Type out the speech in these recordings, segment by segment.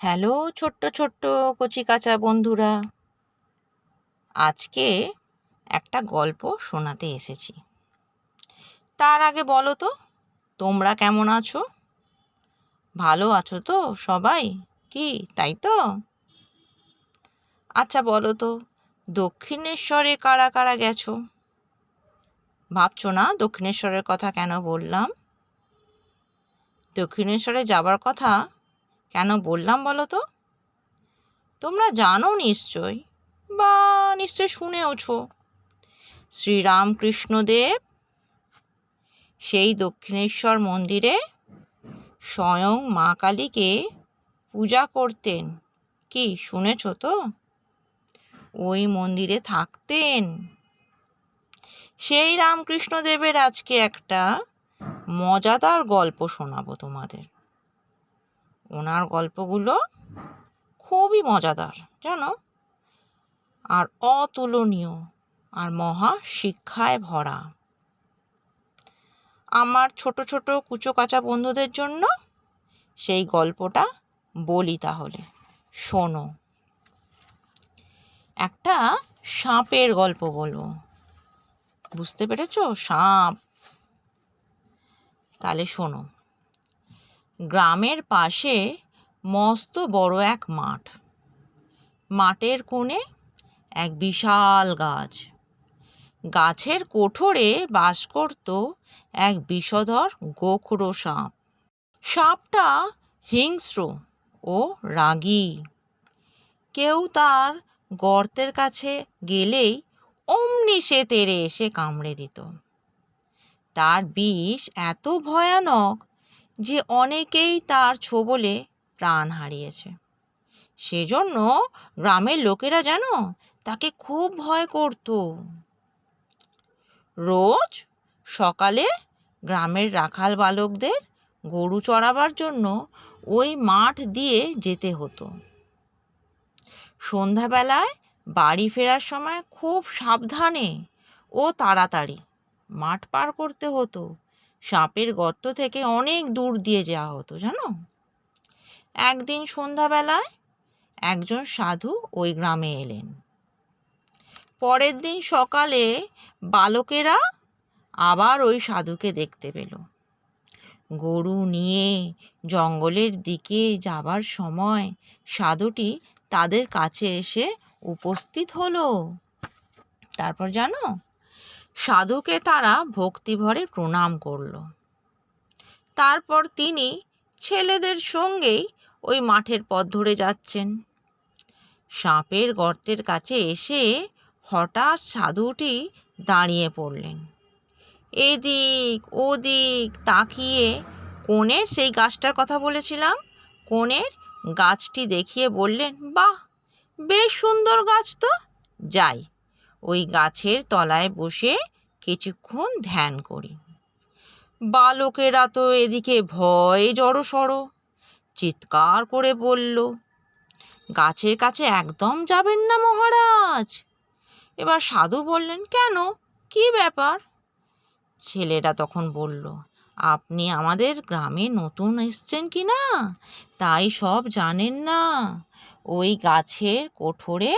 Hello, ছোট্ট ছোট্ট কচি কাঁচা বন্ধুরা। আজকে একটা গল্প শোনাতে এসেছি। তার আগে বলো তো, তোমরা কেমন আছো? ভালো আছো তো সবাই? কি, তাই তো? আচ্ছা বলো তো, দক্ষিণেশ্বরে কারা কারা গেছো? ভাবছ না দক্ষিণেশ্বরের কথা কেন বললাম? দক্ষিণেশ্বরে যাবার কথা কেন বললাম বলো তো? তোমরা জানো নিশ্চয়, বা নিশ্চয় শুনেওছ। শ্রীরামকৃষ্ণদেব সেই দক্ষিণেশ্বর মন্দিরে স্বয়ং মা কালীকে পূজা করতেন। কি, শুনেছ তো? ওই মন্দিরে থাকতেন। সেই রামকৃষ্ণদেবের আজকে একটা মজাদার গল্প শোনাবো তোমাদের। ওনার গল্পগুলো খুবই মজাদার, জানো? আর অতুলনীয় আর মহা শিক্ষায় ভরা। আমার ছোট ছোট কুচো কাঁচা বন্ধুদের জন্য সেই গল্পটা বলি তাহলে। শোনো। একটা সাপের গল্প বলব। বুঝতে পেরেছ? সাপ। তাহলে শোনো। গ্রামের পাশে মস্ত বড় এক মাঠ। মাঠের কোণে এক বিশাল গাছ। গাছের কোঠরে বাস করত এক বিষধর গোখরো সাপ। সাপটা হিংস্র ও রাগী। কেউ তার গর্তের কাছে গেলেই অমনি সে তেরে এসে কামড়ে দিত। তার বিষ এত ভয়ানক যে অনেকেই তার ছোবলে প্রাণ হারিয়েছে। সেজন্য গ্রামের লোকেরা যেন তাকে খুব ভয় করত। রোজ সকালে গ্রামের রাখাল বালকদের গরু চড়াবার জন্য ওই মাঠ দিয়ে যেতে হতো। সন্ধ্যাবেলায় বাড়ি ফেরার সময় খুব সাবধানে ও তাড়াতাড়ি মাঠ পার করতে হতো। সাপের গর্ত থেকে অনেক দূর দিয়ে যাওয়া হতো, জানো? একদিন সন্ধ্যাবেলায় একজন সাধু ওই গ্রামে এলেন। পরের দিন সকালে বালকেরা আবার ওই সাধুকে দেখতে পেল। গরু নিয়ে জঙ্গলের দিকে যাবার সময় সাধুটি তাদের কাছে এসে উপস্থিত হলো। তারপর জানো? সাধুকে তারা ভক্তিভরে প্রণাম করল। তারপর তিনি ছেলেদের সঙ্গেই ওই মাঠের পথ ধরে যাচ্ছেন। সাপের গর্তের কাছে এসে হঠাৎ সাধুটি দাঁড়িয়ে পড়লেন। এদিক ওদিক তাকিয়ে কোণের সেই গাছটার কথা বলেছিলাম? কোণের গাছটি দেখিয়ে বললেন, বাহ, বেশ সুন্দর গাছ তো, যাই। ওই গাছের তলায় বসে কিছুক্ষণ ধ্যান করি। বালকেরা তো এদিকে ভয়ে জড়সড়, চিৎকার করে বলল, গাছের কাছে একদম যাবেন না মহারাজ। এবার সাধু বললেন, কেন? কি ব্যাপার? ছেলেরা তখন বলল, আপনি আমাদের গ্রামে নতুন এসছেন কি না? তাই সব জানেন না। ওই গাছের কোঠরে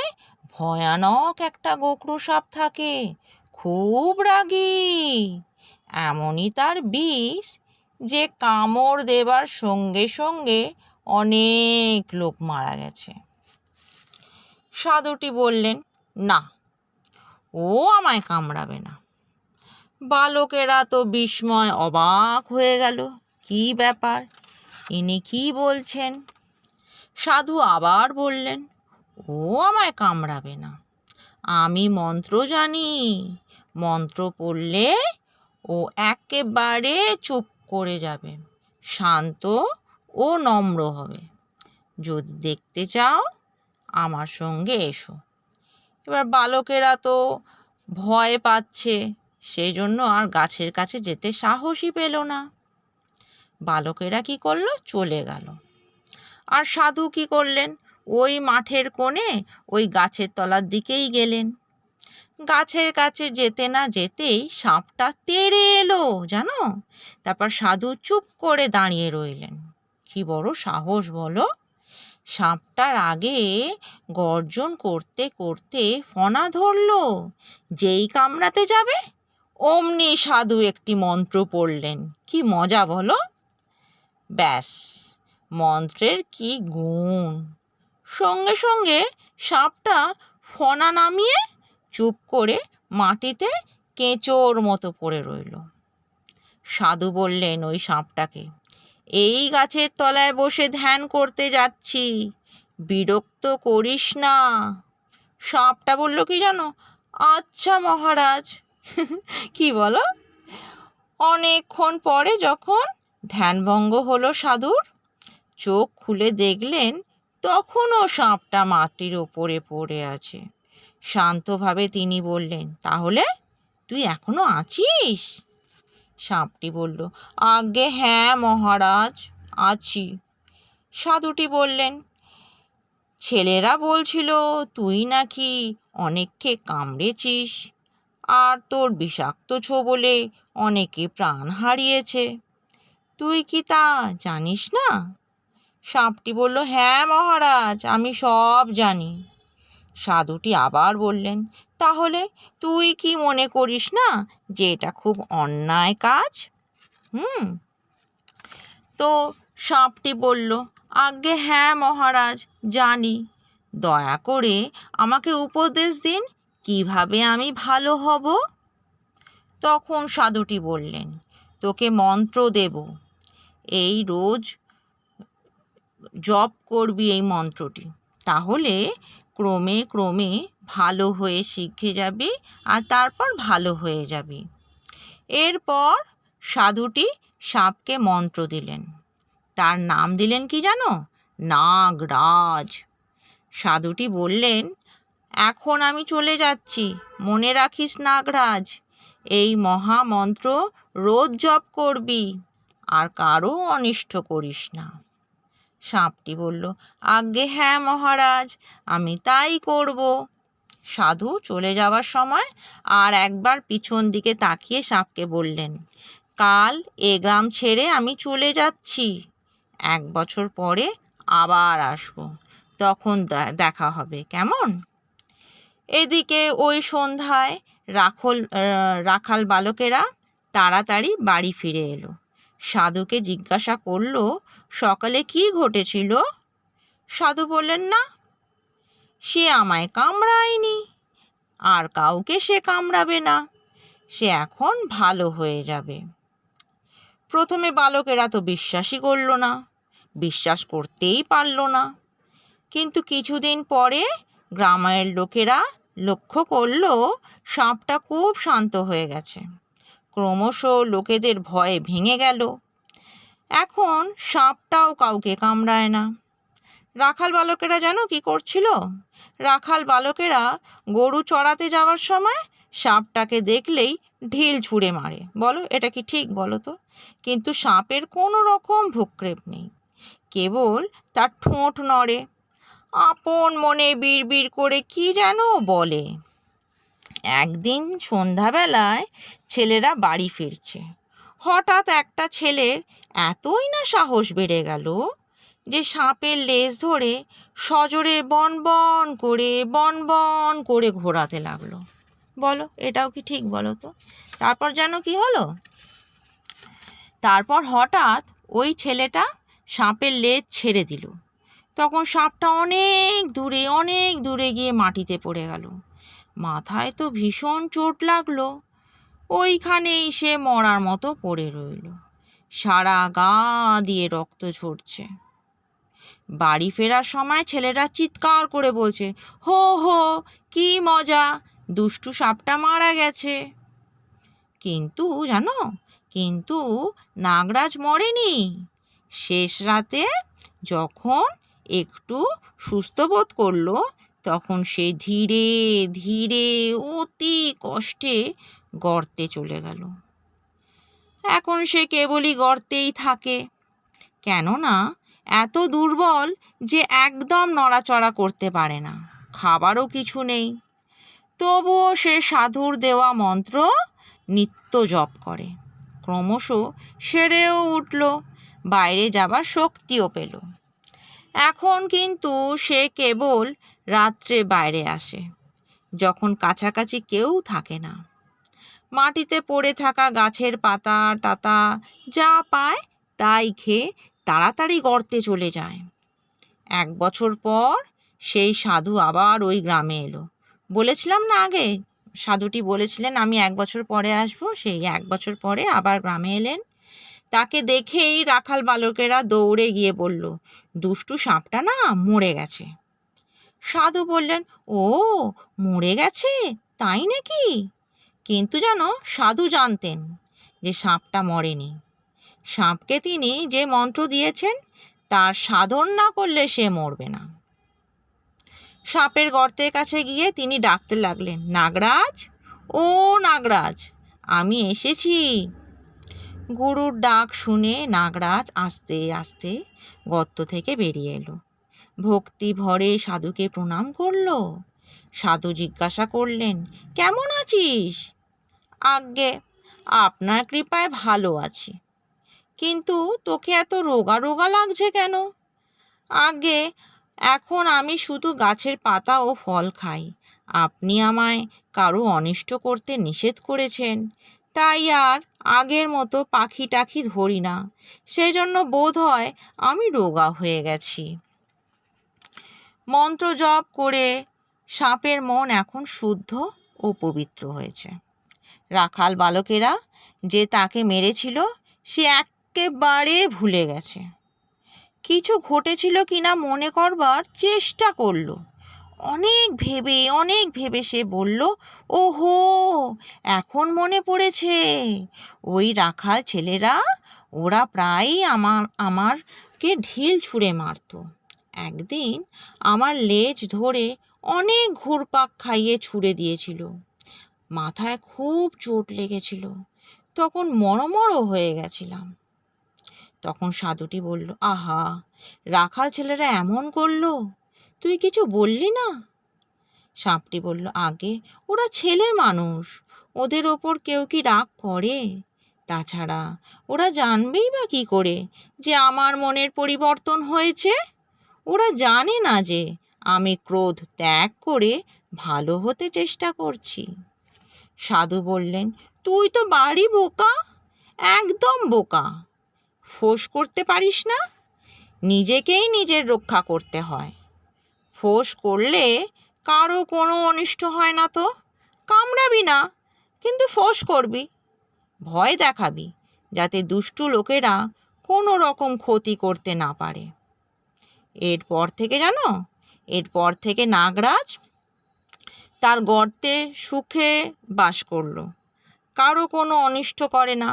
ভয়ানক একটা গোকরু সাপ থাকে। খুব রাগী। এমনই তার বিষ যে কামড় দেবার সঙ্গে সঙ্গে অনেক লোক মারা গেছে। সাধুটি বললেন, না, ও আমায় কামড়াবে না। বালকেরা তো বিস্ময় অবাক হয়ে গেল। কি ব্যাপার? ইনি কি বলছেন? সাধু আবার বললেন ও আমায় কামড়াবে না। আমি মন্ত্র জানি। মন্ত্র পড়লে ও একেবারে চুপ করে যাবে, শান্ত ও নম্র হবে। যদি দেখতে চাও, আমার সঙ্গে এসো। এবার বালকেরা তো ভয় পাচ্ছে সেই জন্য আর গাছের কাছে যেতে সাহসই পেল না। বালকেরা কি করল? চলে গেল। আর সাধু কি করলেন? ওই মাঠের কোণে ওই গাছের তলার দিকেই গেলেন। গাছের কাছে যেতে না যেতেই সাপটা তেড়ে এলো, জানো? তারপর সাধু চুপ করে দাঁড়িয়ে রইলেন। কি বড় সাহস বলো! সাপটার আগে গর্জন করতে করতে ফনা ধরলো, যেই কামড়াতে যাবে, অমনি সাধু একটি মন্ত্র পড়লেন। কি মজা বলো! ব্যাস, মন্ত্রের কি গুণ! সঙ্গে সঙ্গে সাপটা ফনা নামিয়ে চুপ করে মাটিতে কেঁচোর মতো পড়ে রইল। সাধু বললেন, ওই সাপটাকে এই গাছের তলায় বসে ধ্যান করতে যাচ্ছি। বিরক্ত করিস না। সাপটা বলল, কি জানো? আচ্ছা মহারাজ। কি বলো? অনেকক্ষণ পরে যখন ধ্যানভঙ্গ হলো সাধুর, চোখ খুলে দেখলেন তখনও সাপটা মাটির ওপরে পড়ে আছে। শান্তভাবে তিনি বললেন, তাহলে তুই এখনও আছিস? সাপটি বলল আজ্ঞে হ্যাঁ মহারাজ, আছি। সাধুটি বললেন, ছেলেরা বলছিল তুই নাকি অনেককে কামড়েছিস, আর তোর বিষাক্ত ছোবলে অনেকে প্রাণ হারিয়েছে। তুই কি তা জানিস না? সাপটি বলল হ্যাঁ মহারাজ, আমি সব জানি। সাধুটি আবার বললেন, তাহলে তুই কি মনে করিস না যে এটা খুব অন্যায় কাজ? হুম। তো সাপটি বলল, আজ্ঞে হ্যাঁ মহারাজ, জানি। দয়া করে আমাকে উপদেশ দিন, কীভাবে আমি ভালো হব? তখন সাধুটি বললেন, তোকে মন্ত্র দেব। এই রোজ জপ করবি এই মন্ত্রটি। তাহলে ক্রমে ক্রমে ভালো হয়ে শিখে যাবি আর তারপর ভালো হয়ে যাবি। এরপর সাধুটি সাপকে মন্ত্র দিলেন। তার নাম দিলেন কি জানো? নাগরাজ। সাধুটি বললেন, এখন আমি চলে যাচ্ছি। মনে রাখিস নাগরাজ, এই মহামন্ত্র রোজ জপ করবি আর কারও অনিষ্ট করিস না। সাপটি বলল, আজ্ঞে হ্যাঁ মহারাজ, আমি তাই করব। সাধু চলে যাওয়ার সময় আর একবার পিছন দিকে তাকিয়ে সাপকে বললেন, কাল এ গ্রাম ছেড়ে আমি চলে যাচ্ছি। এক বছর পরে আবার আসব। তখন দেখা হবে। কেমন? এদিকে ওই সন্ধ্যায় রাখল রাখাল বালকেরা তাড়াতাড়ি বাড়ি ফিরে এলো। সাধুকে জিজ্ঞাসা করল সকালে কি ঘটেছিল? সাধু বললেন, না, সে আমায় কামড়ায়নি, আর কাউকে সে কামড়াবে না, সে এখন ভালো হয়ে যাবে। প্রথমে বালকেরা তো বিশ্বাসই করল না, বিশ্বাস করতেই পারল না। কিন্তু কিছুদিন পরে গ্রামের লোকেরা লক্ষ্য করল, সাপটা খুব শান্ত হয়ে গেছে। ক্রমশ লোকেদের ভয়ে ভেঙে গেল। এখন সাপটাও কাউকে কামড়ায় না। রাখাল বালকেরা জানো কি করছিল? রাখাল বালকেরা গরু চড়াতে যাওয়ার সময় সাপটাকে দেখলেই ঢিল ছুঁড়ে মারে। বলো, এটা কি ঠিক বলো তো? কিন্তু সাপের কোনো রকম ভূক্ষেপ নেই। কেবল তার ঠোঁট নড়ে। আপন মনে বিড়বিড় করে কি যেন বলে। একদিন সন্ধ্যাবেলায় ছেলেরা বাড়ি ফিরছে। হঠাৎ একটা ছেলের এতই না সাহস বেড়ে গেল যে সাপের লেজ ধরে সজোরে বন বন করে, বন বন করে ঘোরাতে লাগল। বলো, এটাও কি ঠিক বলো তো? তারপর যেন কি হলো? তারপর হঠাৎ ওই ছেলেটা সাপের লেজ ছেড়ে দিল। তখন সাপটা অনেক দূরে অনেক দূরে গিয়ে মাটিতে পড়ে গেল। মাথায় তো ভীষণ চোট লাগল। ওইখানেই সে মরার মতো পড়ে রইল। সারা গা দিয়ে রক্ত ঝরছে। বাড়ি ফেরার সময় ছেলেরা চিৎকার করে বলছে, হো হো, কি মজা, দুষ্টু সাপটা মারা গেছে। কিন্তু, জানো, কিন্তু নাগরাজ মরেনি। শেষ রাতে যখন একটু সুস্থ বোধ করল, তখন সে ধীরে ধীরে অতি কষ্টে গর্তে চলে গেল। এখন সে কেবলই গর্তেই থাকে। কেননা এত দুর্বল যে একদম নড়াচড়া করতে পারে না। খাবারও কিছু নেই। তবুও সে সাধুর দেওয়া মন্ত্র নিত্য জপ করে। ক্রমশ সেরেও উঠল, বাইরে যাবার শক্তিও পেল। এখন কিন্তু সে কেবল রাত্রে বাইরে আসে, যখন কাছাকাছি কেউ থাকে না। মাটিতে পড়ে থাকা গাছের পাতা, টাতা যা পায় তাই খেয়ে তাড়াতাড়ি গর্তে চলে যায়। এক বছর পর সেই সাধু আবার ওই গ্রামে এলো। বলেছিলাম না আগে? সাধুটি বলেছিলেন, আমি এক বছর পরে আসব। সেই এক বছর পরে আবার গ্রামে এলেন। তাকে দেখেই রাখাল বালকেরা দৌড়ে গিয়ে বলল, দুষ্টু সাপটা না মরে গেছে। সাধু বললেন, ও, মরে গেছে? তাই নাকি? কিন্তু যেন সাধু জানতেন যে সাপটা মরেনি। সাপকে তিনি যে মন্ত্র দিয়েছেন, তার সাধন না করলে সে মরবে না। সাপের গর্তের কাছে গিয়ে তিনি ডাকতে লাগলেন, নাগরাজ, ও নাগরাজ, আমি এসেছি। গুরুর ডাক শুনে নাগরাজ আস্তে আস্তে গর্ত থেকে বেরিয়ে এলো। ভক্তি ভরে সাধুকে প্রণাম করল। সাধু জিজ্ঞাসা করলেন, কেমন আছিস? আজ্ঞে, আপনার কৃপায় ভালো আছি। কিন্তু তোকে এত রোগা রোগা লাগছে কেন? আগে এখন আমি শুধু গাছের পাতা ও ফল খাই। আপনি আমায় কারও অনিষ্ট করতে নিষেধ করেছেন। তাই আর আগের মতো পাখি টাখি ধরি না। সেই জন্য বোধ হয় আমি রোগা হয়ে গেছি। মন্ত্র জপ করে সাপের মন এখন শুদ্ধ ও পবিত্র হয়েছে। রাখাল বালকেরা যে তাকে মেরেছিল, সে একেবারে ভুলে গেছে। কিছু ঘটেছিল কিনা মনে করবার চেষ্টা করল। অনেক ভেবে অনেক ভেবে সে বলল, ওহো, এখন মনে পড়েছে। ওই রাখাল ছেলেরা, ওরা প্রায়ই আমার, আমারকে ঢিল ছুঁড়ে মারতো। একদিন আমার লেজ ধরে অনেক ঘুরপাক খাইয়ে ছুঁড়ে দিয়েছিল। মাথায় খুব চোট লেগেছিল। তখন মরমরো হয়ে গেছিলাম। তখন সাধুটি বলল, আহা, রাখাল ছেলেরা এমন করল? তুই কিছু বললি না? সাপটি বলল, আগে ওরা ছেলে মানুষ, ওদের ওপর কেউ কি রাগ করে? তাছাড়া ওরা জানবেই বা কি করে যে আমার মনের পরিবর্তন হয়েছে? ওরা জানে না যে আমি ক্রোধ ত্যাগ করে ভালো হতে চেষ্টা করছি। সাধু বললেন, তুই তো বাড়ি বোকা, একদম বোকা। ফোঁস করতে পারিস না? নিজেকেই নিজের রক্ষা করতে হয়। ফোঁস করলে কারও কোনো অনিষ্ট হয় না তো? কামড়াবি না, কিন্তু ফোঁস করবি। ভয় দেখাবি, যাতে দুষ্টু লোকেরা কোনো রকম ক্ষতি করতে না পারে। এরপর থেকে জানো? এরপর থেকে নাগরাজ তার গর্তে সুখে বাস করল। কারও কোনো অনিষ্ট করে না।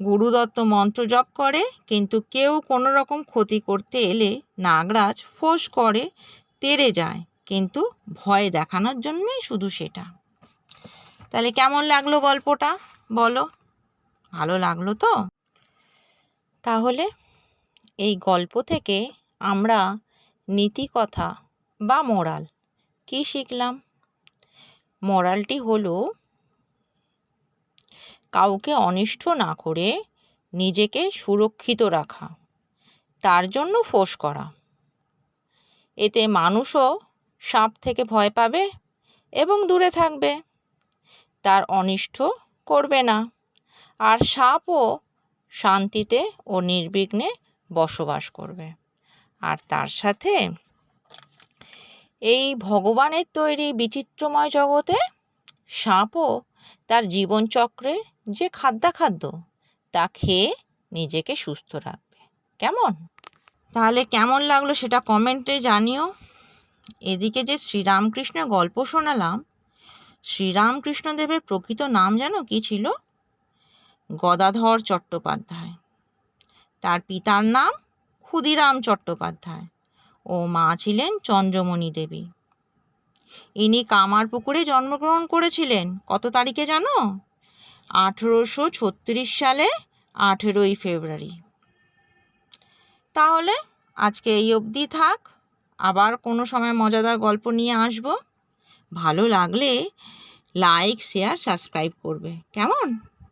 গুরুদত্ত মন্ত্র জপ করে, কিন্তু কেউ কোনো রকম ক্ষতি করতে এলে নাগরাজ ফোঁস করে তেরে যায়, কিন্তু ভয় দেখানোর জন্যই শুধু সেটা। তাহলে কেমন লাগল গল্পটা? বলো। ভালো লাগল তো? তাহলে এই গল্প থেকে আমরা নীতি কথা বা মোরাল কি শিখলাম? মোরালটি হলো, কাউকে অনিষ্ট না করে নিজেকে সুরক্ষিত রাখা, তার জন্য ফোঁস করা। এতে মানুষও সাপ থেকে ভয় পাবে এবং দূরে থাকবে। তার অনিষ্ট করবে না। আর সাপও শান্তিতে ও নির্বিঘ্নে বসবাস করবে। আর তার সাথে এই ভগবানের তৈরি বিচিত্রময় জগতে? সাপও তার জীবনচক্রের যে খাদ্যাখাদ্য, তা খেয়ে নিজেকে সুস্থ রাখবে। কেমন? তাহলে কেমন লাগল সেটা কমেন্টে জানিও। এদিকে যে শ্রীরামকৃষ্ণের গল্প শোনালাম, শ্রীরামকৃষ্ণদেবের প্রকৃত নাম যেন কি ছিল? গদাধর চট্টোপাধ্যায়। তার পিতার নাম ক্ষুদিরাম চট্টোপাধ্যায়। ও মা ছিলেন চন্দ্রমণি দেবী। ইনি কামারপুকুরে জন্মগ্রহণ করেছিলেন। কত তারিখে জানো? আঠেরোশো ছত্রিশ সালে, আঠেরোই ফেব্রুয়ারি। তাহলে আজকে এই অবধি থাক। আবার কোনো সময় মজাদার গল্প নিয়ে আসব। ভালো লাগলে লাইক শেয়ার সাবস্ক্রাইব করবে। কেমন?